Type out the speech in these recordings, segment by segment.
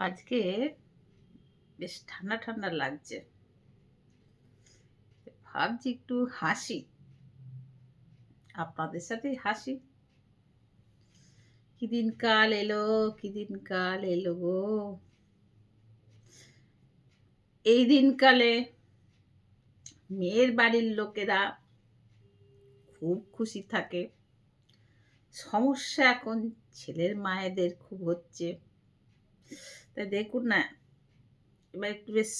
আজকে বেশ ঠান্ডা ঠান্ডা লাগছে। ভাবছি একটু হাসি। আপনাদের সাথেই হাসি। কি দিন কাল এলো, কি দিন কাল এলো গো। এই দিনকালে মেয়ের বাড়ির লোকেরা খুব খুশি থাকে। সমস্যা এখন ছেলের মায়েদের খুব হচ্ছে। তাই দেখুন না, এবার একটু বেশ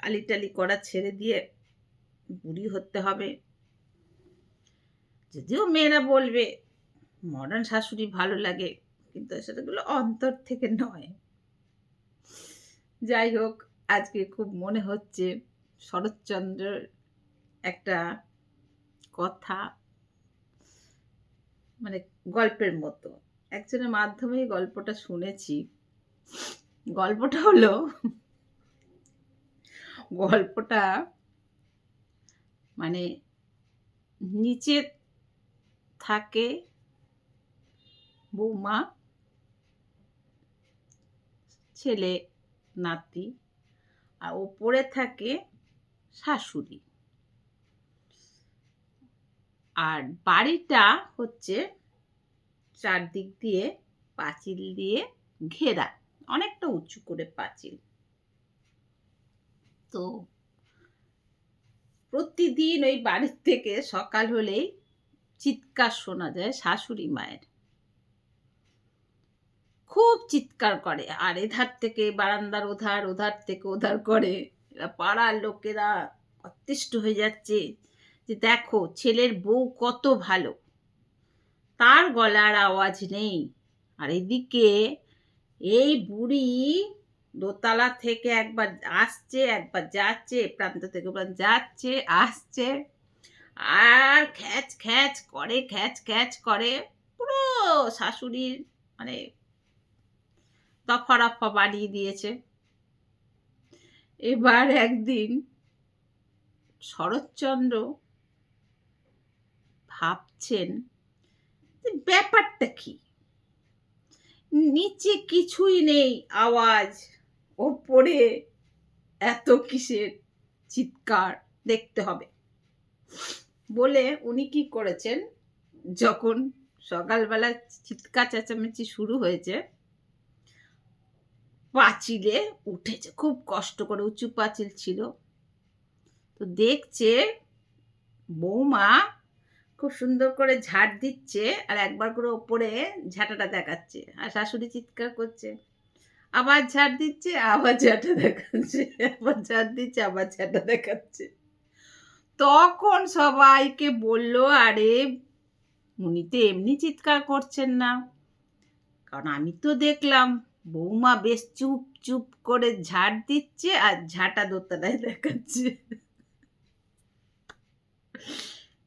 কালি টালি করা ছেড়ে দিয়ে বুড়ি হতে হবে। যদিও মেয়েরা বলবে মডার্ন শাশুড়ি ভালো লাগে, কিন্তু সেটাগুলো অন্তর থেকে নয়। যাই হোক, আজকে খুব মনে হচ্ছে শরৎচন্দ্রের একটা কথা মানে গল্পের মতো। একজনের মাধ্যমে গল্পটা শুনেছি। গল্পটা হলো, গল্পটা মানে নিচে থাকে বৌমা, ছেলে, নাতি, আর ওপরে থাকে শাশুড়ি। আর বাড়িটা হচ্ছে চারদিক দিয়ে, পাঁচিল দিয়ে ঘেরা। অনেকটা উঁচু করে পাঁচিল। তো প্রতিদিন ওই বাড়ির থেকে সকাল হলেই চিৎকার শোনা যায় শাশুড়ি মায়ের। খুব চিৎকার করে, আর এধার থেকে বারান্দার ওধার ওধার থেকে ওধার করে পাড়ার লোকেরা অতিষ্ঠ হয়ে যাচ্ছে যে দেখো ছেলের বউ কত ভালো, তার গলার আওয়াজ নেই। আর এদিকে এই বুড়ি দোতলা থেকে একবার আসছে, একবার যাচ্ছে, প্রান্ত থেকে যাচ্ছে, আসছে। আর খ্যাচ খ্যাচ করে, খ্যাচ খ্যাচ করে পুরো শাশুড়ির মানে দফা রফা বাড়িয়ে দিয়েছে। এবার একদিন শরৎচন্দ্র ভাবছেন ব্যাপারটা কি? নিচে কিছুই নেই আওয়াজ। ওপরে এত কিসের চিৎকার দেখতে হবে। বলে উনি কি করেছেন? যখন সকালবেলা চিৎকার চেঁচামেচি শুরু হয়েছে, পাঁচিলে উঠেছে। খুব কষ্ট করে, উঁচু পাঁচিল ছিল। তো দেখছে বৌমা খুব সুন্দর করে ঝাড় দিচ্ছে আর একবার করে ওপরে ঝাঁটাটা দেখাচ্ছে আর শাশুড়ি চিৎকার করছে, আবার ঝাড় দিচ্ছে, আবার ঝাঁটা দেখাচ্ছে, আবার ঝাড় দিচ্ছে, আবার ঝাঁটা দেখাচ্ছে। তখন সবাইকে বলল, আরে, উনি তো এমনি চিৎকার করছেন না। কারণ আমি তো দেখলাম, বৌমা বেশ চুপ চুপ করে ঝাড় দিচ্ছে আর ঝাঁটা দোতলায় দেখাচ্ছে।